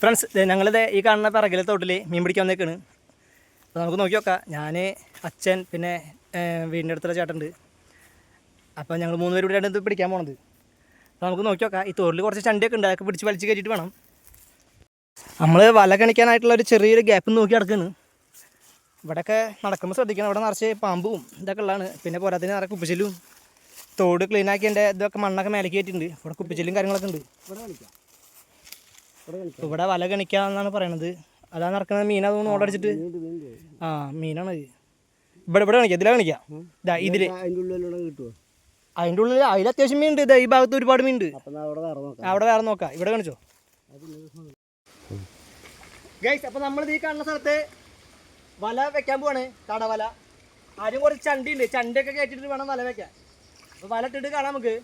Friends ഞങ്ങളിത് ഈ കാണുന്ന പിറകിലെ തോട്ടിൽ മീൻ പിടിക്കാൻ വന്നേക്കാണ്. അപ്പോൾ നമുക്ക് നോക്കി നോക്കാം. ഞാൻ അച്ഛൻ പിന്നെ വീടിന്റെ അടുത്തുള്ള ചേട്ടനുണ്ട്. അപ്പോൾ ഞങ്ങൾ മൂന്ന് പേര് കൂടിയാണ് ഇത് പിടിക്കാൻ പോണത്. അപ്പോൾ നമുക്ക് നോക്കി നോക്കാം. ഈ തോട്ടിൽ കുറച്ച് ചണ്ടിയൊക്കെ ഉണ്ട്. അതൊക്കെ പിടിച്ച് വലിച്ച് കയറ്റിയിട്ട് വേണം. നമ്മൾ വല കണിക്കാനായിട്ടുള്ള ഒരു ചെറിയൊരു ഗ്യാപ്പ് നോക്കി നടക്കുന്നു ഇവിടെയൊക്കെ നടക്കുമ്പോൾ ശ്രദ്ധിക്കണം. ഇവിടെ നിറച്ച് പാമ്പും ഇതൊക്കെ ഉള്ളതാണ്. പിന്നെ പോരാത്തിന് നിറയെ കുപ്പിച്ചിലും തോട് ക്ലീൻ എന്റെ ഇതൊക്കെ മണ്ണൊക്കെ മേലേക്ക് കയറ്റിയിട്ടുണ്ട്. ഇവിടെ കുപ്പിച്ചിലും കാര്യങ്ങളൊക്കെ ഉണ്ട്. ഇവിടെ വല കണിക്കാന്നാണ് പറയണത്. അതാ നടക്കുന്നത് മീൻ തോന്നുന്നു ഓടടിച്ചിട്ട് ആ മീനാണ്. ഇവിടെ ഇവിടെ കണിക്കാം ഇതിലാ കണിക്കാം. ഇതാ ഇതിൽ. അതിന്റെ ഉള്ളിൽ അതിൽ അത്യാവശ്യം മീൻ ഉണ്ട് ഇതാ ഈ ഭാഗത്ത് ഒരുപാട് മീൻ ഉണ്ട് അപ്പം അവിടെ വേറെ നോക്കാം. ഇവിടെ കാണിച്ചോ? ഗൈസ് അപ്പൊ നമ്മൾ ഈ കാണുന്ന സ്ഥലത്ത് വല വെക്കാൻ പോവാണ്. തടവല. ആരും കുറച്ച് ചണ്ടി ഉണ്ട് ചണ്ടിയൊക്കെ കയറ്റിട്ട് വേണം വല വെക്കാൻ. അപ്പൊ വല ഇട്ടിട്ട് കാണാം നമുക്ക്.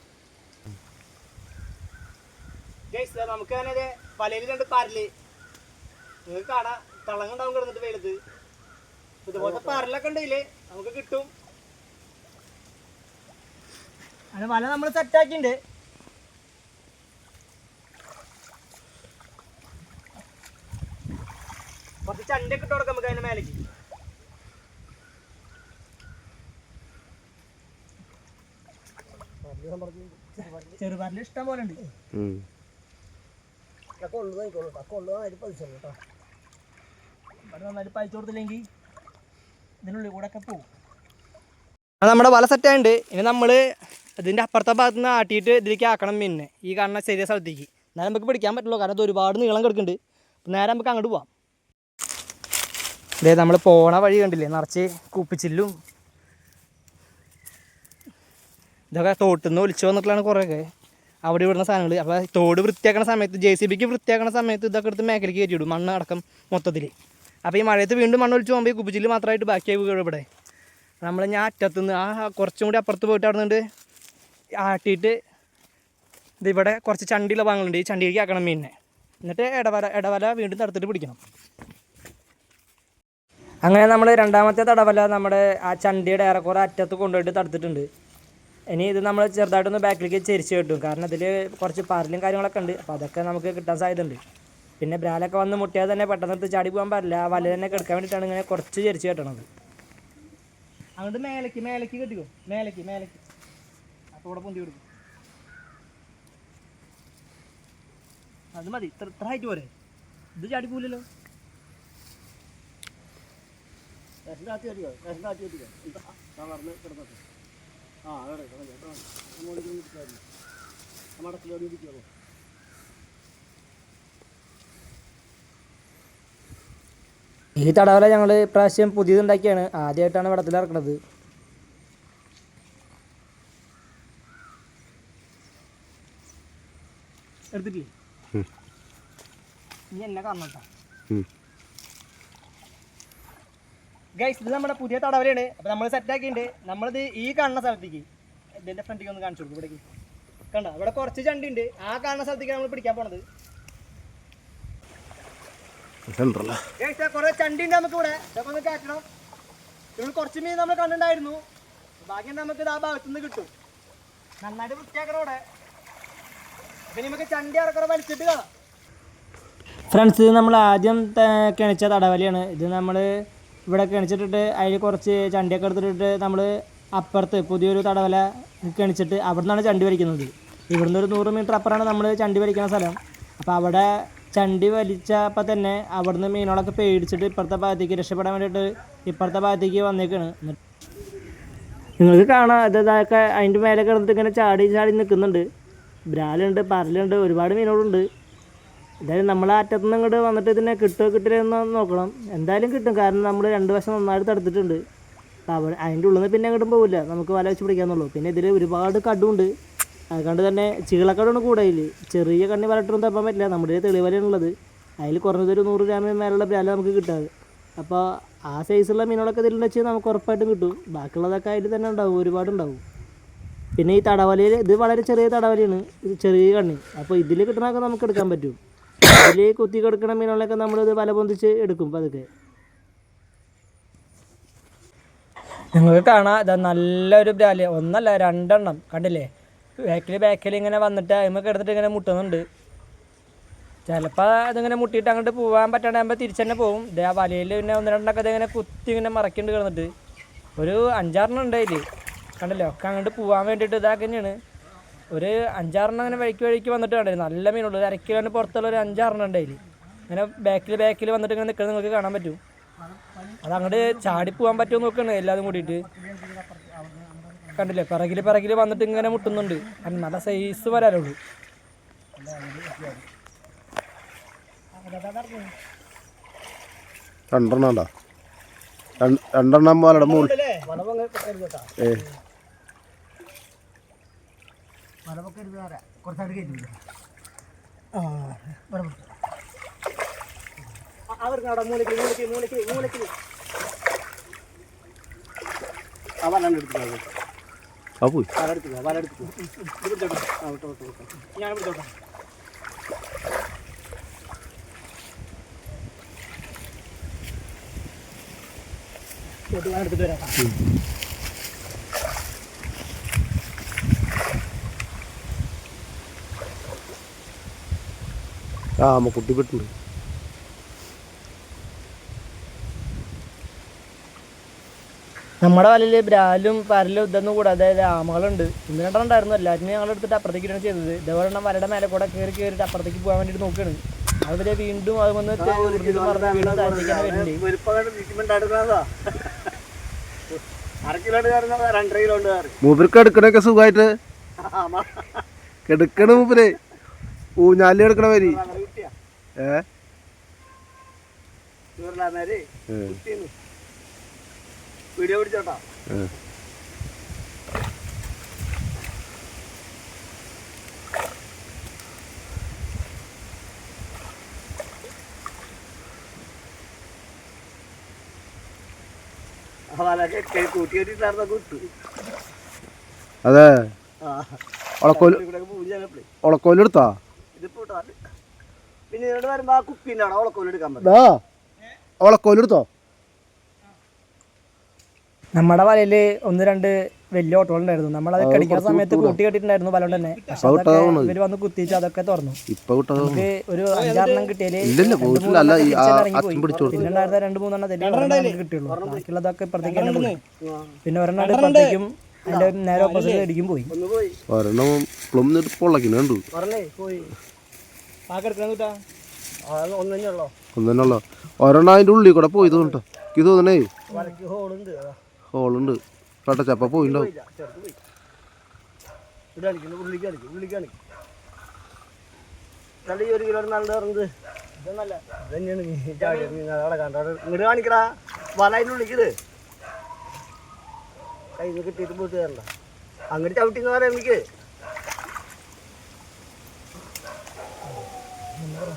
ഗൈസ് നമുക്ക് തന്നെ വലയിൽ രണ്ട് പരൽ. നിങ്ങൾക്ക് കാണാം. തളങ്ങുണ്ടാവും കിടന്നിട്ട് വെയിലത്ത്. ഇതുപോലത്തെ പരലൊക്കെ ഉണ്ടല്ലേ നമുക്ക് കിട്ടും. അത് വല നമ്മൾ സെറ്റാക്കിണ്ട് കുറച്ച് ചണ്ടൊക്കെ ഇട്ട് കൊടുക്കാം നമുക്ക് അതിന്റെ മേലേക്ക്. ചെറുപാറിൽ ഇഷ്ടം പോലെ ഉണ്ട്. ഇതിനുള്ളിൽ നമ്മുടെ വല സെറ്റായുണ്ട് ഇനി നമ്മൾ ഇതിന്റെ അപ്പുറത്തെ ഭാഗത്ത് നിന്ന് ആട്ടിയിട്ട് ഇതിലേക്ക് ആക്കണം മീനിനെ ഈ കാണുന്ന ചെറിയ സ്ഥലത്തേക്ക്. എന്നാലും നമുക്ക് പിടിക്കാൻ പറ്റുള്ളൂ. കാരണം ഇത് ഒരുപാട് നീളം കിടക്കുന്നുണ്ട്. അപ്പം നേരെ നമുക്ക് അങ്ങോട്ട് പോവാം. ഇതേ നമ്മൾ പോണ വഴി കണ്ടില്ലേ? നിറച്ച് കുപ്പിച്ചില്ലും. ഇതൊക്കെ തോട്ടിൽ നിന്ന് ഒലിച്ചു വന്നിട്ടുള്ളതാണ് കുറേയൊക്കെ. അവിടെ ഇവിടുന്ന സാധനങ്ങൾ അപ്പോൾ തോട് വൃത്തിയാക്കുന്ന സമയത്ത് ജെ സി ബിക്ക് വൃത്തിയാക്കണ സമയത്ത് ഇതൊക്കെ എടുത്ത് മേഖലയ്ക്ക് കയറ്റി വിടും മണ്ണ് അടക്കം മൊത്തത്തിൽ അപ്പോൾ ഈ മഴയത്ത് വീണ്ടും മണ്ണ് ഒലിച്ച് പോകുമ്പോൾ ഈ കുപ്പിച്ചിൽ മാത്രമായിട്ട് ബാക്കിയായി വീഴും ഇവിടെ. നമ്മൾ ഞാൻ അറ്റത്തുനിന്ന് ആ കുറച്ചും കൂടി അപ്പുറത്ത് പോയിട്ട് അവിടെ നിന്ന് ആട്ടിയിട്ട് ഇവിടെ കുറച്ച് ചണ്ടിയുള്ള ഭാഗങ്ങളുണ്ട് ഈ ചണ്ടിയിലേക്ക് ആക്കണം മീനിനെ. എന്നിട്ട് ഇടവല ഇടവല വീണ്ടും തടുത്തിട്ട് പിടിക്കണം. അങ്ങനെ നമ്മൾ രണ്ടാമത്തെ തടവല നമ്മുടെ ആ ചണ്ടിയുടെ ഏറെക്കുറെ അറ്റത്ത് കൊണ്ടുപോയിട്ട് തടുത്തിട്ടുണ്ട്. ഇനി ഇത് നമ്മൾ ചെറുതായിട്ടൊന്ന് ബാക്കിലേക്ക് ചെരിച്ച് കിട്ടും കാരണം ഇതിൽ കുറച്ച് പാരലും കാര്യങ്ങളൊക്കെ ഉണ്ട് അപ്പോൾ അതൊക്കെ നമുക്ക് കിട്ടാൻ സാധ്യതയുണ്ട് പിന്നെ ബ്രാലൊക്കെ വന്ന് മുട്ടിയാൽ തന്നെ പെട്ടെന്ന് എടുത്ത് ചാടി പോകാൻ പാടില്ല ആ വല തന്നെ കിടക്കാൻ വേണ്ടിയിട്ടാണ് ഇങ്ങനെ കുറച്ച് ചെരിച്ച് കെട്ടണത് അങ്ങോട്ട് മേലേക്ക് മേലേക്ക് കെട്ടിക്കോ മേലേക്ക് മേലേക്ക് അപ്പോൾ ഇവിടെ പൊന്തി കൊടുക്കും അത് മതി ഇത്ര ഇത്ര ഹൈറ്റ് പോരെ ഇത് ചാടി പോലല്ലോ വിഷനാട്ടി കെട്ടിക്കോ വിഷനാട്ടി കെട്ടിക്കോ ഇതാ തളർന്ന് അങ്ങോട്ട് ഈ തടവല ഞങ്ങൾ ഇപ്രാവശ്യം പുതിയതുണ്ടാക്കിയാണ്. ആദ്യമായിട്ടാണ് വെള്ളത്തിലിറക്കണത് ഇറക്കുന്നത് എടുത്തിട്ടില്ലേ? നീ എന്നെ കാണണട്ടാ ഗൈസ് ഇത് നമ്മുടെ പുതിയ തടവലയാണ് അപ്പോൾ നമ്മൾ സെറ്റ് ആക്കിയിട്ടുണ്ട്. നമ്മളിത് ഈ കാണുന്ന സ്ഥലത്തേക്ക്. എന്റെ ഫ്രണ്ടിലേക്ക് ഒന്ന് കാണിച്ചു കൊടുക്കും ഇവിടേക്ക്. കണ്ടോ? ഇവിടെ കുറച്ച് ചണ്ടി ഉണ്ട് ആ കാണുന്ന സ്ഥലത്തേക്ക് നമ്മൾ പിടിക്കാൻ പോണത്. കുറെ ചണ്ടി ഉണ്ട് നമുക്ക് ഇവിടെ. ഇതൊക്കെ ഒന്ന് കയറ്റണം ഇവിടെ കുറച്ച് മീൻ നമ്മൾ കണ്ടിട്ടുണ്ടായിരുന്നു. ബാക്കി നമുക്ക് ഇത് ആ ഭാഗത്തുനിന്ന് കിട്ടും. നന്നായിട്ട് വൃത്തിയാക്കണം ഇവിടെ അപ്പൊ നമുക്ക് ചണ്ടി ഇറക്കുറെ വലിച്ചിട്ട് കാണാം. ഫ്രണ്ട്സ് ഇത് നമ്മൾ ആദ്യം കിണച്ച തടവലിയാണ് തടവലയാണ് ഇത് നമ്മൾ ഇവിടെ കിണിച്ചിട്ടിട്ട് അതിൽ കുറച്ച് ചണ്ടിയൊക്കെ എടുത്തിട്ടിട്ട് നമ്മൾ അപ്പുറത്ത് പുതിയൊരു തടവല കിണിച്ചിട്ട് അവിടെ നിന്നാണ് ചണ്ടി വലിക്കുന്നത്. ഇവിടുന്ന് ഒരു നൂറ് മീറ്റർ അപ്പുറമാണ് നമ്മൾ ചണ്ടി വലിക്കുന്ന സ്ഥലം. അപ്പോൾ അവിടെ ചണ്ടി വലിച്ചപ്പോൾ തന്നെ അവിടുന്ന് മീനുകളൊക്കെ പേടിച്ചിട്ട് ഇപ്പുറത്തെ ഭാഗത്തേക്ക് രക്ഷപ്പെടാൻ വേണ്ടിയിട്ട് ഇപ്പുറത്തെ ഭാഗത്തേക്ക് വന്നേക്കാണ്. നിങ്ങൾക്ക് കാണാം ഇത് ഇതൊക്കെ അതിന്റെ മേലെ കിടന്നിട്ട് ഇങ്ങനെ ചാടി ചാടി നിൽക്കുന്നുണ്ട്. ബ്രാലുണ്ട് പരലുണ്ട് ഒരുപാട് മീനുകളുണ്ട്. എന്തായാലും നമ്മൾ അറ്റത്തു നിന്ന് ഇങ്ങോട്ട് വന്നിട്ട് ഇതിനെ കിട്ടുമോ കിട്ടില്ല എന്ന് നോക്കണം. എന്തായാലും കിട്ടും. കാരണം നമ്മൾ രണ്ട് വശം നന്നായിട്ട് തടുത്തിട്ടുണ്ട്. അപ്പോൾ അതിന്റെ ഉള്ളിൽ നിന്ന് പിന്നെ അങ്ങോട്ടും പോകില്ല നമുക്ക് വല വെച്ച് പിടിക്കാന്നുള്ളൂ. പിന്നെ ഇതിൽ ഒരുപാട് കടുണ്ട് അതുകൊണ്ട് തന്നെ ചീളക്കടാണ് കൂടെയില്ല ചെറിയ കണ്ണി വലട്ടൊന്നും തപ്പാൻ പറ്റില്ല. നമ്മുടെ കയ്യിൽ തെളിവലയാണുള്ളത് അതിൽ കുറഞ്ഞതൊരു നൂറ് ഗ്രാമിന് മേലുള്ള ബ്രാല നമുക്ക് കിട്ടാതെ അപ്പോൾ ആ സൈസുള്ള മീനുകളൊക്കെ ഇതിൽ വെച്ച് നമുക്ക് ഉറപ്പായിട്ടും കിട്ടും. ബാക്കിയുള്ളതൊക്കെ അതിൽ തന്നെ ഉണ്ടാവും. ഒരുപാടുണ്ടാവും പിന്നെ ഈ തടവലയിൽ ഇത് വളരെ ചെറിയ തടവലയാണ്. ചെറിയ കണ്ണി. അപ്പോൾ ഇതിൽ കിട്ടണമൊക്കെ നമുക്ക് എടുക്കാൻ പറ്റും. ഇതിൽ കുത്തി കിടക്കുന്ന മീനുകളൊക്കെ നമ്മളിത് വല പൊന്തിച്ച് എടുക്കും പതുക്കെ. നിങ്ങൾക്ക് കാണാം ഇതാ നല്ലൊരു ബ്രാൽ ഒന്നല്ല രണ്ടെണ്ണം. കണ്ടില്ലേ? ബാക്കിൽ ബാക്കിൽ ഇങ്ങനെ വന്നിട്ട് അതിമൊക്കെ എടുത്തിട്ട് ഇങ്ങനെ മുട്ടുന്നുണ്ട്. ചിലപ്പോൾ അതിങ്ങനെ മുട്ടിയിട്ട് അങ്ങോട്ട് പോകാൻ പറ്റാണ്ടാകുമ്പോൾ തിരിച്ചു തന്നെ പോകും ഇതേ ആ വലയിൽ പിന്നെ ഒന്ന് രണ്ടൊക്കെ ഇതിങ്ങനെ കുത്തി ഇങ്ങനെ മറക്കിണ്ട് കിടന്നിട്ട്. ഒരു അഞ്ചാറെണ്ണം ഉണ്ട് അതിൽ കണ്ടല്ലോ? ഒക്കെ അങ്ങോട്ട് പോകാൻ വേണ്ടിയിട്ട് ഇതാക്കുന്നതാണ് ഒരു അഞ്ചാറെണ്ണം അങ്ങനെ വഴിക്ക് വഴിക്ക് വന്നിട്ട് കണ്ടിരുന്നു നല്ല മീനുള്ളൂ ഒരു അരക്കിലോന് പുറത്തുള്ള ഒരു അഞ്ചാറെണ്ണം ഉണ്ട് അങ്ങനെ ബാക്കിൽ ബാക്കിൽ വന്നിട്ട് ഇങ്ങനെ നിൽക്കുന്നത് നിങ്ങൾക്ക് കാണാൻ പറ്റും. അത് അങ്ങോട്ട് ചാടി പോകാൻ പറ്റുമോ നോക്കണേ എല്ലാവരും കൂടിയിട്ട്. കണ്ടില്ലേ? പിറകിൽ പിറകിൽ വന്നിട്ട് ഇങ്ങനെ മുട്ടുന്നുണ്ട്. നല്ല സൈസ് വരാനുള്ളൂ രണ്ടെണ്ണം രണ്ടെണ്ണം കരുത് ഏ വലപ്പം കരുത് പറയാം കുറച്ചായിട്ട് കയറ്റില്ല ആ അവർക്ക് അവിടെ മൂലയ്ക്ക് മൂലയ്ക്ക് മൂലയ്ക്ക് മൂലയ്ക്ക് ആ വല്ലാണ്ട് എടുത്തിട്ട് ആ. പോയി. വല എടുക്കുക വല എടുക്കുക ഇത് പിടിച്ചോട്ടെ ആ വിട്ടോ വിട്ടോ വിട്ടോ. ഞാൻ ഇങ്ങോട്ട് ഞാൻ എടുത്തിട്ട് വരാം. ആ അമ്മ കുട്ടി പെട്ടുണ്ട് നമ്മുടെ വലയിൽ ബ്രാലും പരലും ഇതൊന്നും കൂടാതെ ആമകളുണ്ട് ഇന്ന് രണ്ടെണ്ണം ഉണ്ടായിരുന്നു എല്ലാറ്റിനും ഞങ്ങൾ എടുത്തിട്ട് അപ്പുറത്തേക്കാണ് ചെയ്തത്. ഇതേപോലെ എണ്ണം വലയുടെ മേലെ കൂടെ കയറി കയറിയിട്ട് അപ്പുറത്തേക്ക് പോകാൻ വേണ്ടിയിട്ട് നോക്കുകയാണ്. അതുവരെ വീണ്ടും അത് വന്ന് മൂപ്പർക്ക് എടുക്കണൊക്കെ സുഖമായിട്ട്. കെടുക്കണ മൂപ്പര്. ഊഞ്ഞാലി എടുക്കണ വരി. വീഡിയോ പിടിച്ചോട്ടാ. അതെ ഉളക്കോൽ ഉളക്കോലെടുത്താ ഇതിപ്പോ. പിന്നെ ഇവിടെ വരുമ്പോ ആ കുപ്പിന്റെ അവിടെ ഉളക്കോൽ എടുക്കാൻ പറ്റും ദാ ഉളക്കോലെടുത്തോ നമ്മുടെ വലയിൽ ഒന്ന് രണ്ട് വലിയ ഓട്ടോകളുണ്ടായിരുന്നു. നമ്മളത് കടിക്കുന്ന സമയത്ത് കൂട്ടി കെട്ടിട്ടുണ്ടായിരുന്നു തന്നെ. പക്ഷെ അതൊക്കെ ഇവർ വന്ന് കുത്തിച്ച് അതൊക്കെ തുറന്നു. ഇപ്പൊ വിട്ടത് നമുക്ക് ഒരു അഞ്ചാറെണ്ണം കിട്ടിയാൽ പിന്നെണ്ടായിരുന്ന രണ്ട് മൂന്നെണ്ണം തന്നെ കിട്ടിയുള്ളൂ. ബാക്കിയുള്ളതൊക്കെ ഇപ്പുറത്തേക്ക് തന്നെ പോയി. പിന്നെ ഒരെണ്ണം ഇപ്പുറത്തേക്കും അതിന്റെ നേരെ ഓപ്പോസിറ്റ് അടിക്കും പോയി. പോയി. ഒരെണ്ണം പൊള്ളക്കിന് കണ്ടു പറഞ്ഞേ പോയി പാക്കെടുക്കണം കിട്ടാ ഒന്ന് തന്നെയുള്ളോ ഒന്നല്ലോ ഒരെണ്ണം അതിന്റെ ഉള്ളിൽ കൂടെ പോയി തോന്നിട്ടോ ഇത് തോന്നണേ ഹോളുണ്ട് കേട്ടോ ചപ്പ പോയിണ്ടാവും. ഒരു കിലോ നല്ല ഇറങ്ങുന്നത് ഇതെന്നല്ല ഇത് തന്നെയാണ് മീൻ. ചാടിയ മീൻ അവിടെ കണ്ട? ഇങ്ങോട്ട് കാണിക്കടാ. വല അതിന്റെ ഉള്ളിക്ക് ഇത്. കയ്യിൽ നിന്ന് കിട്ടിയിട്ട് പോയിട്ട് തരണ്ട അങ്ങോട്ട് ചവിട്ടിന്ന് പറയാം എനിക്ക് ആ ചണ്ടിയിലുണ്ടാവും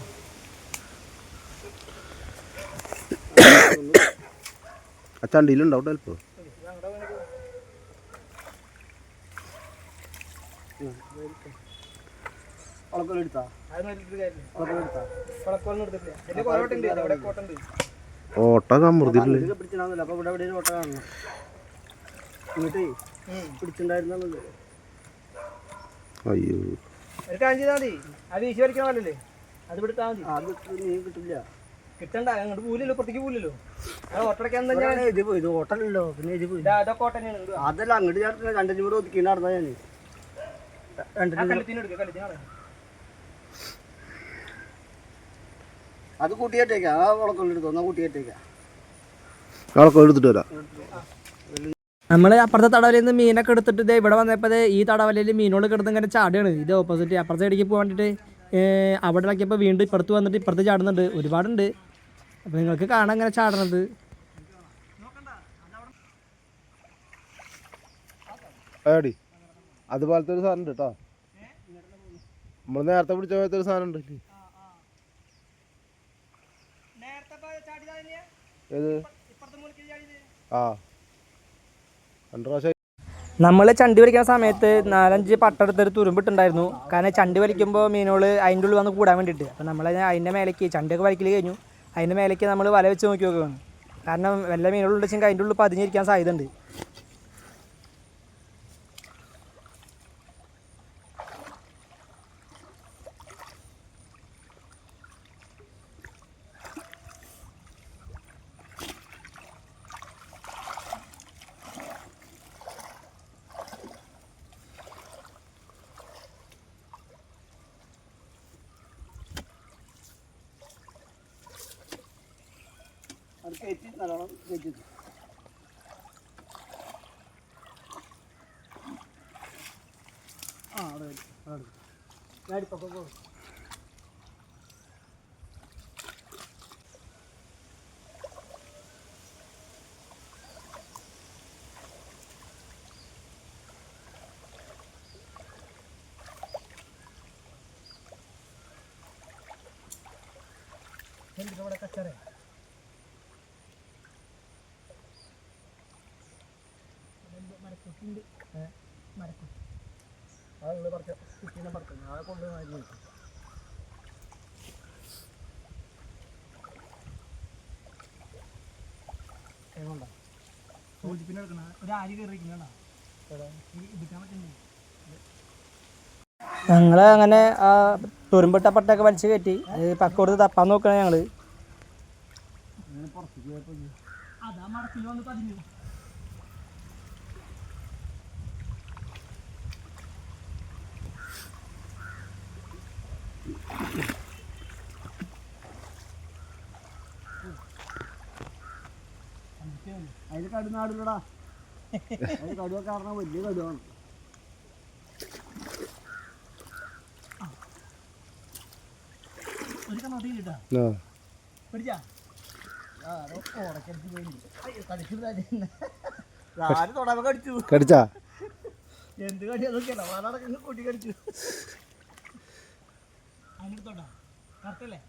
ചിലപ്പോ ഉളക്കൊലെടുത്താ ഉളക്കൊലെടുത്താ ഓട്ട കമൃതിയില്ലേ ഇത് പിടിച്ചിട്ടുണ്ടാവില്ല അപ്പൊ ഇവിടെ ഇവിടെ ഒരു ഓട്ട കാണണം ഓട്ട പിടിച്ചിട്ടുണ്ടായിരുന്നല്ലോ അയ്യോ. അത് വീശി അത് എടുത്താൽ മതി. അത് നീ കിട്ടില്ല. കിട്ടണ്ട അങ്ങോട്ട് പൂലല്ലോ പുറത്തേക്ക് പൂലല്ലോ ഇത് ഇത് ഓട്ടല്ലോ പിന്നെ ഇത് അതൊക്കെ. അതല്ല അങ്ങോട്ട് ചേർത്ത് രണ്ടിനും കൂടെ ഒതുക്കി നടന്നാ ഞാൻ അത് കൂട്ടിയേറ്റേക്കാ ആ ഉളക്കൊല്ലെടുത്തോ എന്നാ കൂട്ടിയേറ്റേക്കാ ആളൊക്കെ എടുത്തിട്ട് വരാം. നമ്മൾ അപ്പുറത്തെ തടവലയിൽ നിന്ന് മീനൊക്കെ എടുത്തിട്ട് ദേ ഇവിടെ വന്നപ്പോൾ ഈ തടവലയിൽ മീനോട് കിടന്ന് ഇങ്ങനെ ചാടുകയാണ് ഇത് ഓപ്പോസിറ്റ് അപ്പുറത്തെ ഇടയ്ക്ക് പോകാൻ വേണ്ടിയിട്ട് ഏർ അവിടെ ഇറക്കിയപ്പോൾ വീണ്ടും ഇപ്പുറത്ത് വന്നിട്ട് ഇപ്പുറത്ത് ചാടുന്നുണ്ട്. ഒരുപാടുണ്ട്. അപ്പോൾ നിങ്ങൾക്ക് കാണാൻ എങ്ങനെ ചാടണത്? ഏടി അതുപോലത്തെ ഒരു സാധനം ഉണ്ട് കേട്ടോ നമ്മൾ നേരത്തെ പിടിച്ച പോലത്തെ ഒരു സാധനം ഉണ്ട്? ഏത്? ആ. രണ്ട് പ്രാവശ്യം നമ്മൾ ചണ്ടി വലിക്കുന്ന സമയത്ത് നാലഞ്ച് പട്ടെടുത്തൊരു തുരുമ്പിട്ടുണ്ടായിരുന്നു. കാരണം ചണ്ടി വലിക്കുമ്പോൾ മീനുകൾ അതിന്റെ ഉള്ളിൽ വന്ന് കൂടാൻ വേണ്ടിയിട്ട്. അപ്പോൾ നമ്മൾ അതിന്റെ മേലേക്ക് ചണ്ടിയൊക്കെ വലിക്കൽ കഴിഞ്ഞു. അതിന്റെ മേലേക്ക് നമ്മൾ വല വെച്ച് നോക്കി നോക്കുകയാണ് കാരണം വല്ല മീനുകളുണ്ടെങ്കിൽ അതിന്റെ ഉള്ളിൽ പതിഞ്ഞിരിക്കാൻ സാധ്യതയുണ്ട്. കയറ്റി നല്ലോണം കയറ്റി ആ അവിടെ അവിടെ. ഞാൻ പോകും ഇവിടെ കച്ചറ മരക്കുട്ടിണ്ട് മരക്കുട്ടി അത് നിങ്ങൾ പറിച്ച കുട്ടീനെ പറിക്കും. ഞാൻ കൊണ്ടുപോയി ഏതുണ്ടോ സൂചിപ്പിന്നെ എടുക്കണ. ഒരു ആര് കയറിയിരിക്കണ എടുക്കാൻ പറ്റുന്നില്ല? ഞങ്ങൾ അങ്ങനെ ആ തുരുമ്പിട്ട പട്ടൊക്കെ വലിച്ചു കയറ്റി അത് പക്കോടുത്ത് തപ്പാൻ നോക്കണേ ഞങ്ങൾ അതാ മടക്കിൽ വന്ന് പതിഞ്ഞു. അതിന് കടുവ കാരണം വലിയ കടുവാണ്. കടിച്ചു ആര് തൊടാമ കടിച്ചു? കടിച്ചാ? എന്ത് കടി? അതൊക്കെ വാടക കൂട്ടി കടിച്ചു. അങ്ങോട്ട് തൊട്ടാ കറക്റ്റല്ലേ.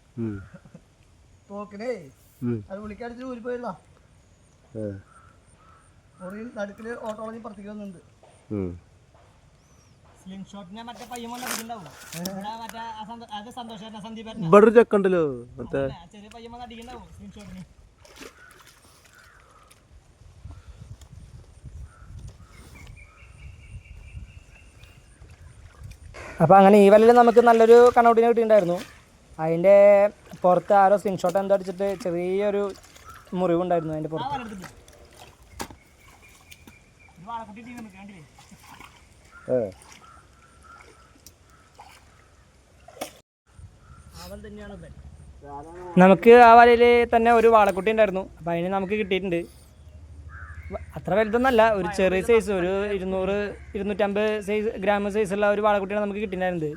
തോക്കിനേ. അത് വിളിക്കടിച്ച് ഊരി പോയില്ല മുറിയിൽ ഓട്ടോളജി പുറത്തേക്ക് വന്നിട്ടുണ്ട് മറ്റേ ഇവിടെ അപ്പോൾ അങ്ങനെ ഈ വലയിൽ നമുക്ക് നല്ലൊരു കണൗട്ടിനെ കിട്ടിയിട്ടുണ്ടായിരുന്നു. അതിന്റെ പുറത്ത് ആരോ സ്ക്രീൻഷോട്ട് എന്തോ അടിച്ചിട്ട് ചെറിയൊരു മുറിവുണ്ടായിരുന്നു അതിന്റെ പുറത്ത്. നമുക്ക് ആ വലയിൽ തന്നെ ഒരു വാളക്കുട്ടി ഉണ്ടായിരുന്നു. അപ്പം അതിന് നമുക്ക് കിട്ടിയിട്ടുണ്ട്. അത്ര വലുതൊന്നല്ല ഒരു ചെറിയ സൈസ് ഒരു ഇരുന്നൂറ് ഇരുന്നൂറ്റമ്പത് സൈസ് ഗ്രാം ഉള്ള ഒരു വാളക്കുട്ടിയാണ് നമുക്ക് കിട്ടിയിട്ടുണ്ടായിരുന്നത്.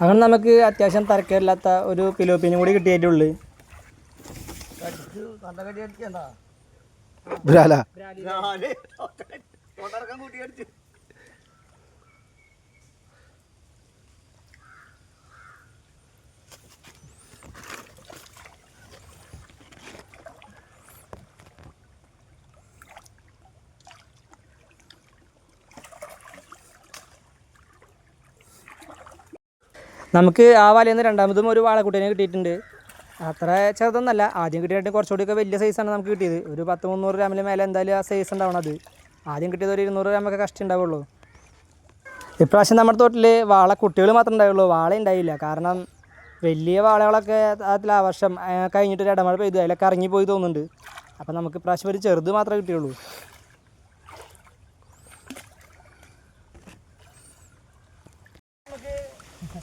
അങ്ങനെ നമുക്ക് അത്യാവശ്യം തരക്കേടില്ലാത്ത ഒരു പിലോപ്പിനും കൂടി കിട്ടിയിട്ടുള്ളൂ ബ്രാല. നമുക്ക് ആ വലയിൽ നിന്ന് രണ്ടാമതും ഒരു വാളക്കുട്ടീനെ കിട്ടിയിട്ടുണ്ട്. അത്ര ചെറുതൊന്നല്ല. ആദ്യം കിട്ടിയിട്ട് കുറച്ചുകൂടിയൊക്കെ വലിയ സൈസാണ് നമുക്ക് കിട്ടിയത്. ഒരു പത്ത് മുന്നൂറ് ഗ്രാമിൽ മേലെ എന്തായാലും ആ സൈസ് ഉണ്ടാവണം അത്. ആദ്യം കിട്ടിയത് ഒരു ഇരുന്നൂറ് ഗ്രാമൊക്കെ കഷ്ടം ഉണ്ടാവുള്ളൂ. ഇപ്രാവശ്യം നമ്മുടെ തോട്ടിൽ വാള കുട്ടികൾ മാത്രമേ ഉണ്ടാവുള്ളൂ. വാള ഉണ്ടായില്ല. കാരണം വലിയ വാളകളൊക്കെ അതിൽ ആ വർഷം കഴിഞ്ഞിട്ട് ഒരു ഇടമഴ പെയ്തു. അതിലൊക്കെ ഇറങ്ങിപ്പോയി തോന്നുന്നുണ്ട്. അപ്പം നമുക്ക് ഇപ്രാവശ്യം ഒരു ചെറുത് മാത്രമേ കിട്ടിയുള്ളൂ.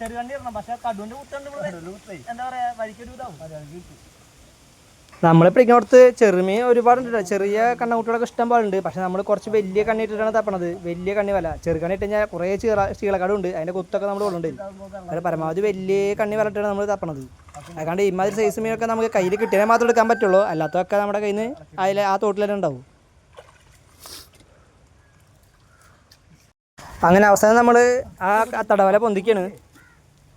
ചെറുകണ്ടി ഇടണം പക്ഷെ കടുവിന്റെ കുത്തുണ്ട് എന്താ പറയാ വഴിക്കൊരു ഇതാവും നമ്മൾ പിടിക്കുന്നിടത്ത് ചെറുമീൻ ഒരുപാടുണ്ട് ഉണ്ട് ചെറിയ കണ്ണുകുട്ടികളൊക്കെ ഇഷ്ടം പോലെ ഉണ്ട് പക്ഷെ നമ്മൾ കുറച്ച് വലിയ കണ്ണി ഇട്ടിട്ടാണ് തപ്പണത്. വലിയ കണ്ണി വല. ചെറു കണ്ണി ഇട്ട് കഴിഞ്ഞാൽ കുറേ ചീള ചീളക്കാടും ഉണ്ട്. അതിന്റെ കുത്തൊക്കെ നമ്മൾ കൊള്ളുണ്ട് അതിൽ പരമാവധി വലിയ കണ്ണി വലട്ടാണ് നമ്മൾ തപ്പണത്. അതുകൊണ്ട് ഇമാതിരി സൈസ് മീനൊക്കെ നമുക്ക് കയ്യിൽ കിട്ടിയാൽ മാത്രം എടുക്കാൻ പറ്റുള്ളൂ. അല്ലാത്തതൊക്കെ നമ്മുടെ കയ്യിൽ നിന്ന് അതിൽ ആ തോട്ടിൽ തന്നെ ഉണ്ടാവും. അങ്ങനെ അവസാനം നമ്മൾ ആ തടവല പൊന്തിക്കാണ്.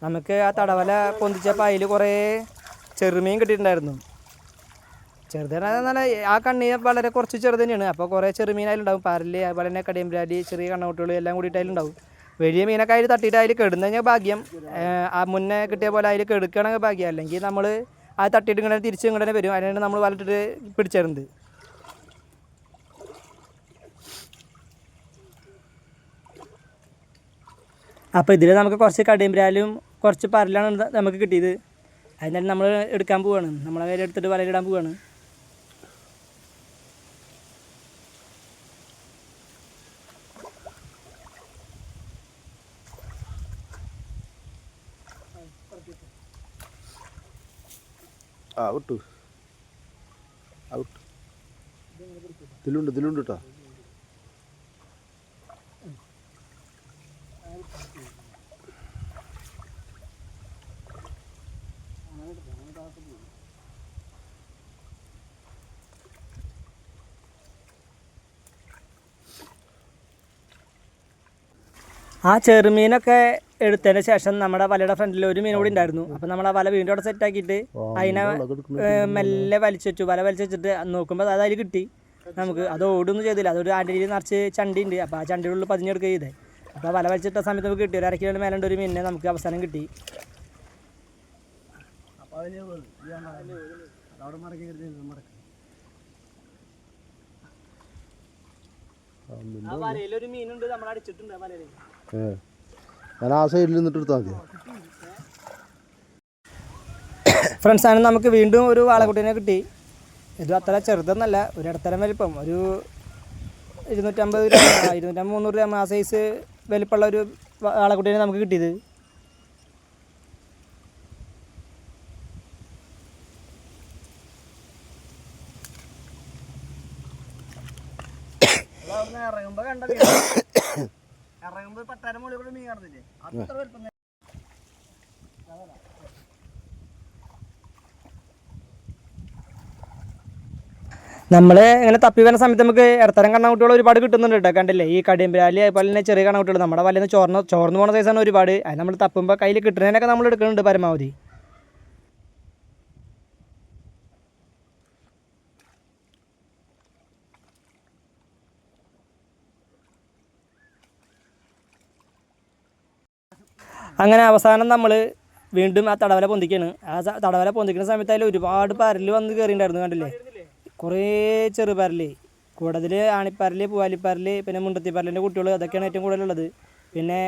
നമുക്ക് ആ തടവല പൊന്തിച്ചപ്പോൾ അതിൽ കുറേ ചെറുമീൻ കിട്ടിയിട്ടുണ്ടായിരുന്നു. ചെറുതാണ് ആ കണ്ണി വളരെ കുറച്ച് ചെറുത് തന്നെയാണ്. അപ്പോൾ കുറേ ചെറുമീൻ അതിലുണ്ടാവും. പാരൽ അതുപോലെ തന്നെ കടിയമ്പരാടി ചെറിയ കണ്ണുകുട്ടികൾ എല്ലാം കൂടിയിട്ട് അതിലുണ്ടാവും. വലിയ മീനൊക്കെ അതിൽ തട്ടിയിട്ട് അതിൽ കെടുന്നെങ്കിൽ ഭാഗ്യം. ആ മുന്നേ കിട്ടിയ പോലെ അതിൽ കെടുക്കണമെങ്കിൽ ഭാഗ്യം. അല്ലെങ്കിൽ നമ്മൾ ആ തട്ടിയിട്ട് ഇങ്ങനെ തിരിച്ച് ഇങ്ങനെ വരും. അതിനാണ് നമ്മൾ വലട്ടിട്ട് പിടിച്ചിരുന്നത് അപ്പോൾ ഇതിൽ നമുക്ക് കുറച്ച് കടിയമ്പ്രാലും കുറച്ച് പരലാണ് നമുക്ക് കിട്ടിയത്. അതിനാലും നമ്മൾ എടുക്കാൻ പോവാണ്. നമ്മളെ കയ്യിൽ എടുത്തിട്ട് വലയിലിടാൻ പോവാണ്. ആ വിട്ടു. ആ വിട്ടു. ഇതിലുണ്ട് ഇതിലുണ്ട് കേട്ടോ ആ ചെറുമീനൊക്കെ എടുത്തതിന് ശേഷം നമ്മുടെ വലയുടെ ഫ്രണ്ടിൽ ഒരു മീൻ കൂടി ഉണ്ടായിരുന്നു. അപ്പോൾ നമ്മൾ ആ വല വീണ്ടും അവിടെ സെറ്റ് ആക്കിയിട്ട് അതിനെ മെല്ലെ വലിച്ചു വെച്ചു. വല വലിച്ചു വെച്ചിട്ട് നോക്കുമ്പോൾ അത് അതിൽ കിട്ടി. നമുക്ക് അത് ഓടൊന്നും ചെയ്തില്ല. അതൊരു അടിയിൽ നിറച്ച് ചണ്ടി ഉണ്ട്. അപ്പോൾ ആ ചണ്ടിയുടെ ഉള്ളിൽ പതിഞ്ഞെടുക്കുക ചെയ്തേ. അപ്പോൾ ആ വല വലിച്ചിട്ട സമയത്ത് നമുക്ക് കിട്ടി. ഒരു അര കിലോയുടെ മേലുണ്ട് ഒരു മീനിനെ നമുക്ക് അവസാനം കിട്ടി. ആ വലയിൽ ഒരു മീനുണ്ട്. നമ്മൾ അടിച്ചിട്ടുണ്ട് വലയിൽ. ഏ. ഞാൻ ആ സൈഡിൽ നിന്നിട്ട് എടുത്താൽ മതിയോ ഫ്രണ്ട്സ് ആണ് നമുക്ക് വീണ്ടും ഒരു വാളക്കുട്ടീനെ കിട്ടി. ഇത് അത്ര ചെറുതെന്നല്ല ഒരു ഇടത്തരം വലിപ്പം. ഒരു ഇരുന്നൂറ്റമ്പത് ഗ്രാം ആ, ഇരുന്നൂറ്റമ്പത് മുന്നൂറ് ഗ്രാം ആ സൈസ് വലിപ്പമുള്ള ഒരു വാളക്കുട്ടീനെ നമുക്ക് കിട്ടിയത്. ഇറങ്ങുമ്പോൾ ഇറങ്ങുമ്പോ പട്ടാരം മുകളിൽ കൂടെ മീൻ കാണുന്നില്ലേ? അത്ര വലുപ്പം തന്നെ. നമ്മൾ ഇങ്ങനെ തപ്പി വരുന്ന സമയത്ത് നമുക്ക് ഇടത്തരം കണ്ണാകുട്ടികൾ ഒരുപാട് കിട്ടുന്നുണ്ട് കേട്ടോ കണ്ടില്ലേ? ഈ കടിയമ്പിരാലി അതുപോലെ തന്നെ ചെറിയ കണ്ണാകുട്ടികൾ നമ്മുടെ വലയിൽ ചോർന്ന് ചോർന്ന് പോകുന്ന സൈസാണ് ഒരുപാട്. അത് നമ്മൾ തപ്പുമ്പോൾ കയ്യിൽ കിട്ടുന്നതിനൊക്കെ നമ്മൾ എടുക്കുന്നുണ്ട് പരമാവധി. അങ്ങനെ അവസാനം നമ്മൾ വീണ്ടും ആ തടവല പൊന്തിക്കാണ്. ആ തടവല പൊന്തിക്കുന്ന സമയത്ത് അതിൽ ഒരുപാട് പരൽ വന്ന് കയറിയിട്ടുണ്ടായിരുന്നു കണ്ടില്ലേ? കുറേ ചെറുപരൽ. കൂടുതൽ ആണിപ്പരൽ പൂവാലിപ്പരൽ പിന്നെ മുണ്ടത്തിപ്പരലിന്റെ കുട്ടികൾ അതൊക്കെയാണ് ഏറ്റവും കൂടുതലുള്ളത്. പിന്നെ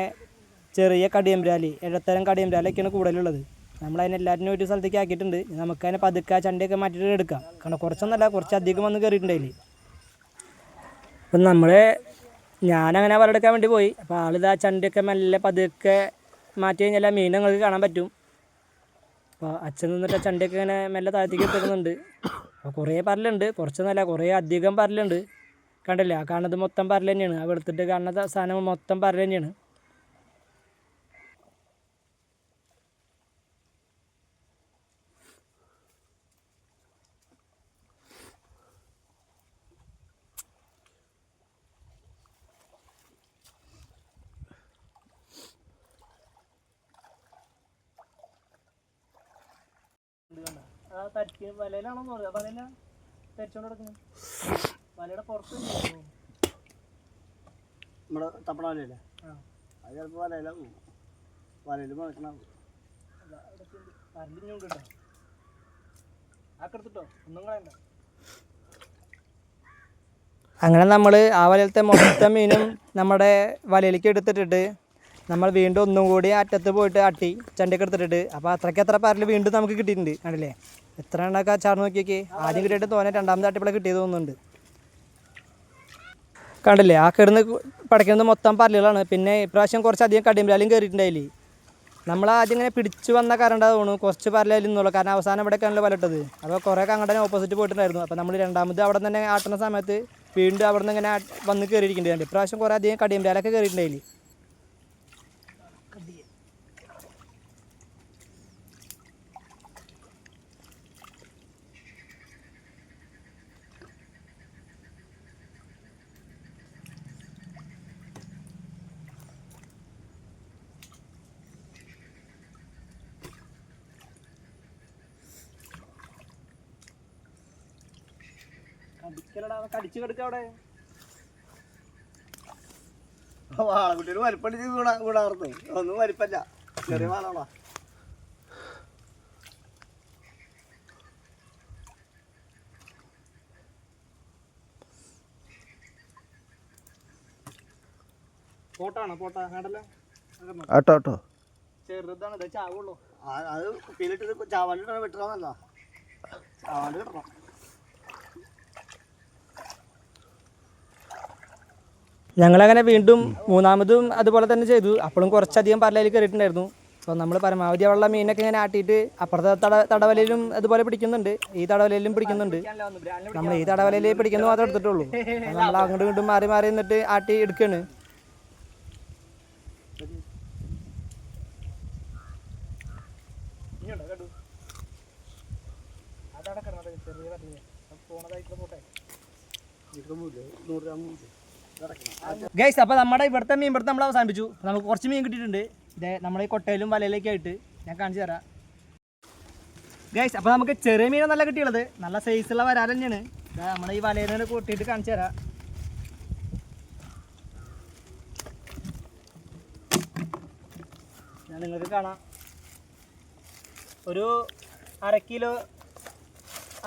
ചെറിയ കടിയമ്പ്രാലി ഇടത്തരം കടിയമ്പ്രാലൊക്കെയാണ് കൂടുതലുള്ളത്. നമ്മൾ അതിനെ ഒരു സ്ഥലത്തേക്ക് ആക്കിയിട്ടുണ്ട്. നമുക്ക് അതിനെ പതുക്കെ ആ ചണ്ടയൊക്കെ മാറ്റിയിട്ട് എടുക്കാം. കാരണം കുറച്ചൊന്നല്ല കുറച്ച് അധികം വന്ന് കയറിയിട്ടുണ്ടായില്ലേ അപ്പം നമ്മൾ ഞാനങ്ങനെ വലയെടുക്കാൻ വേണ്ടി പോയി. അപ്പോൾ ആളിത് ആ ചണ്ടിയൊക്കെ മെല്ലെ പതുക്കെ മാറ്റി കഴിഞ്ഞാൽ മീൻ നിങ്ങൾക്ക് കാണാൻ പറ്റും. അപ്പോൾ അച്ഛൻ നിന്നിട്ട് ചണ്ടിയൊക്കെ ഇങ്ങനെ മെല്ലെ താഴത്തേക്ക് എത്തുന്നുണ്ട് അപ്പോൾ കുറേ പരലുണ്ട്. കുറച്ചൊന്നുമല്ല കുറേ അധികം പരലുണ്ട്. കണ്ടില്ലേ? ആ കാണുന്നത് മൊത്തം പരൽ തന്നെയാണ്. ആ വെളുത്തിട്ട് കാണുന്ന സാധനം മൊത്തം പരൽ തന്നെയാണ്. വലയില? തെരിച്ചോണ്ട് വലയുടെ പുറത്ത് നമ്മുടെ തപ്പട വലയല്ലേ? ആ. അത് ചിലപ്പോ വലയില വലയിൽ മുളക്കണം. പരലിഞ്ഞുണ്ട് കേട്ടോ ആക്കെടുത്തിട്ടോ ഒന്നും കളയണ്ട. അങ്ങനെ നമ്മൾ ആ വലയിലത്തെ മൊത്തം മീനും നമ്മുടെ വലയിലേക്ക് എടുത്തിട്ടിട്ട് നമ്മൾ വീണ്ടും ഒന്നും കൂടി അറ്റത്ത് പോയിട്ട് അട്ടി ചണ്ടയൊക്കെ എടുത്തിട്ടിട്ട്. അപ്പോൾ അത്രയ്ക്ക് അത്ര പരൽ വീണ്ടും നമുക്ക് കിട്ടിയിട്ടുണ്ട്. കണ്ടില്ലേ? എത്ര എണ്ണൊക്കെ ചാർന്ന് നോക്കിയൊക്കെ ആദ്യം കിട്ടിയിട്ട് തോന്നെ രണ്ടാമത്തെ അട്ടിപ്പിളെ കിട്ടിയത് തോന്നുന്നുണ്ട്. കണ്ടില്ലേ? ആ കിടന്ന് പടയ്ക്കുന്നത് മൊത്തം പരലുകളാണ് പിന്നെ ഇപ്രാവശ്യം കുറച്ചധികം കടിമ്പലാലും കയറിയിട്ടുണ്ടായില്ലേ നമ്മൾ ആദ്യം ഇങ്ങനെ പിടിച്ചു വന്ന കറണ്ട് തോന്നുന്നു? കുറച്ച് പരലായാലും നിന്നുള്ളൂ കാരണം അവസാനം ഇവിടെയൊക്കെയാണല്ലോ വലട്ടത്. അപ്പോൾ കുറേ അങ്ങോട്ട് ഓപ്പോസിറ്റ് പോയിട്ടുണ്ടായിരുന്നു. അപ്പോൾ നമ്മൾ രണ്ടാമത് അവിടെ തന്നെ ആട്ടുന്ന സമയത്ത് വീണ്ടും അവിടെ നിന്ന് ഇങ്ങനെ വന്ന് കയറിയിരിക്കേണ്ടതുണ്ട് ഇപ്രാവശ്യം കുറേ അധികം കടിയമ്പാലൊക്കെ കയറിയിട്ടുണ്ടായില്ലേ കിടക്കുക അവിടെ. വാളക്കുട്ടിയുടെ വലിപ്പണ്ടി കൂടാർന്ന് ഒന്നും വലിപ്പല്ല. ചെറിയ വാളാണോ? പോട്ടാണോ? പോട്ടാ കണ്ടല്ലോ? ആട്ടോ ആട്ടോ. ചെറുതാണ് ഇത് ചാവുള്ളൂ. അത് കുപ്പിയിലിട്ട് ചാവാലിട്ടാണ് വെട്ടണമെന്നല്ല ചാവാണ്ട് കിട്ടണം ഞങ്ങളങ്ങനെ വീണ്ടും മൂന്നാമതും അതുപോലെ തന്നെ ചെയ്തു. അപ്പോഴും കുറച്ചധികം പരലയിൽ കയറിയിട്ടുണ്ടായിരുന്നു. അപ്പോൾ നമ്മൾ പരമാവധി ഉള്ള മീനൊക്കെ ഇങ്ങനെ ആട്ടിയിട്ട് അപ്പുറത്തെ തട തടവലയിലും അതുപോലെ പിടിക്കുന്നുണ്ട്. ഈ തടവലയിലും പിടിക്കുന്നുണ്ട്. നമ്മൾ ഈ തടവലയിൽ പിടിക്കുന്ന മാത്രമേ എടുത്തിട്ടുള്ളൂ. നമ്മൾ അങ്ങോട്ടും ഇങ്ങോട്ടും മാറി മാറി നിന്നിട്ട് ആട്ടി എടുക്കുകയാണ് ഗൈസ് അപ്പോൾ നമ്മുടെ ഇവിടുത്തെ മീൻ പിടുത്തം നമ്മൾ അവസാനിപ്പിച്ചു. നമുക്ക് കുറച്ച് മീൻ കിട്ടിയിട്ടുണ്ട്. ഇതേ നമ്മുടെ ഈ കൊട്ടയിലും വലയിലൊക്കെ ആയിട്ട് ഞാൻ കാണിച്ചു തരാം. ഗൈസ് അപ്പോൾ നമുക്ക് ചെറിയ മീൻ നല്ല കിട്ടിയുള്ളത്. നല്ല സൈസുള്ള വരാൽ തന്നെയാണ്. ഇതാ നമ്മുടെ ഈ വലയിൽ നിന്ന് കൂട്ടിയിട്ട് കാണിച്ചു തരാം. ഞാൻ നിങ്ങൾക്ക് കാണാം. ഒരു അര കിലോ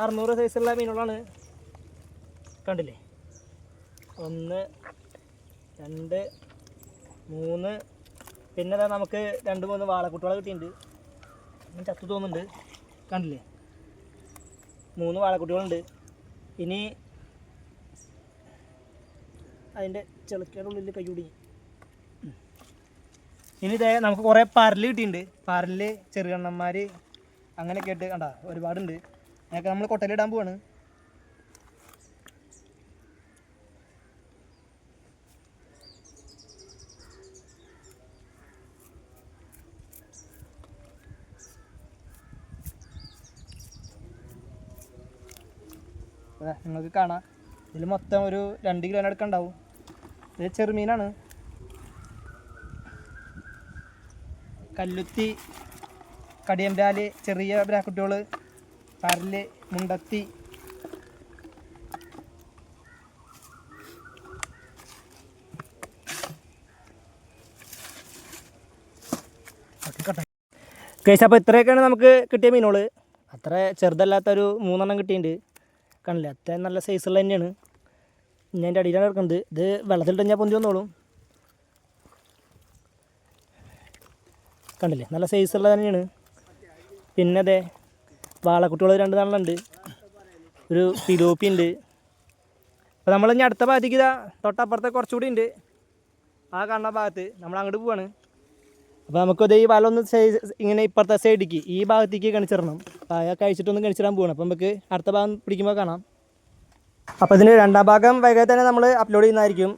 അറുന്നൂറ് സൈസുള്ള മീനുകളാണ്. കണ്ടില്ലേ? ഒന്ന് രണ്ട് മൂന്ന് പിന്നെ അതാ നമുക്ക് രണ്ട് മൂന്ന് വാളക്കുട്ടികളെ കിട്ടിയിട്ടുണ്ട്. ചത്തു തോന്നുന്നുണ്ട്. കണ്ടില്ലേ? മൂന്ന് വാളക്കുട്ടികളുണ്ട്. ഇനി അതിന്റെ ചെളുക്കയുടെ കൈ കുടുങ്ങി. ഇനി ഇതേ നമുക്ക് കുറേ പരൽ കിട്ടിയിട്ടുണ്ട്. പരൽ ചെറുകണ്ണന്മാർ അങ്ങനെയൊക്കെ ആയിട്ട് കണ്ട ഒരുപാടുണ്ട്. അതൊക്കെ നമ്മൾ കൊട്ടയിലിടാൻ പോവാണ്. നിങ്ങൾക്ക് കാണാം. ഇതിൽ മൊത്തം ഒരു രണ്ട് കിലോ അടുക്ക ഉണ്ടാവും ഇത് ചെറുമീനാണ്. കല്ലുത്തി കടിയമ്പാൽ ചെറിയ ബ്രാക്കുട്ടികൾ പരൽ മുണ്ടത്തി. കേസ് അപ്പോൾ ഇത്രയൊക്കെയാണ് നമുക്ക് കിട്ടിയ മീനുകൾ അത്ര ചെറുതല്ലാത്തൊരു മൂന്നെണ്ണം കിട്ടിയിട്ടുണ്ട്. കാണില്ലേ അത്രയും നല്ല സൈസുള്ള തന്നെയാണ്. ഞാൻ എന്റെ അടിയിലാണ് കിടക്കുന്നത് ഇത് വെള്ളത്തിലിട്ട് ഞാൻ പൊന്തി വന്നോളും. കണ്ടില്ലേ? നല്ല സൈസുള്ള തന്നെയാണ്. പിന്നെ അതെ വാളക്കുട്ടികൾ രണ്ട് നാളുണ്ട് ഒരു പിലോപ്പി ഉണ്ട്. അപ്പോൾ നമ്മൾ ഇനി അടുത്ത ഭാഗത്തേക്ക് ഇതാ തൊട്ടപ്പുറത്തെ കുറച്ചുകൂടി ഉണ്ട്. ആ കാണുന്ന ഭാഗത്ത് നമ്മൾ അങ്ങോട്ട് പോവാണ്. അപ്പോൾ നമുക്കത് ഈ വല ഒന്ന് ഇങ്ങനെ ഇപ്പുറത്തെ സൈഡിലേക്ക് ഈ ഭാഗത്തേക്ക് കണിച്ചിടണം. അയാൾ കഴിച്ചിട്ടൊന്ന് കണിച്ചിടാൻ പോകണം അപ്പോൾ നമുക്ക് അടുത്ത ഭാഗം പിടിക്കുമ്പോൾ കാണാം. അപ്പോൾ ഇതിന്റെ രണ്ടാം ഭാഗം വൈകാതെ തന്നെ നമ്മൾ അപ്ലോഡ് ചെയ്യുന്നതായിരിക്കും.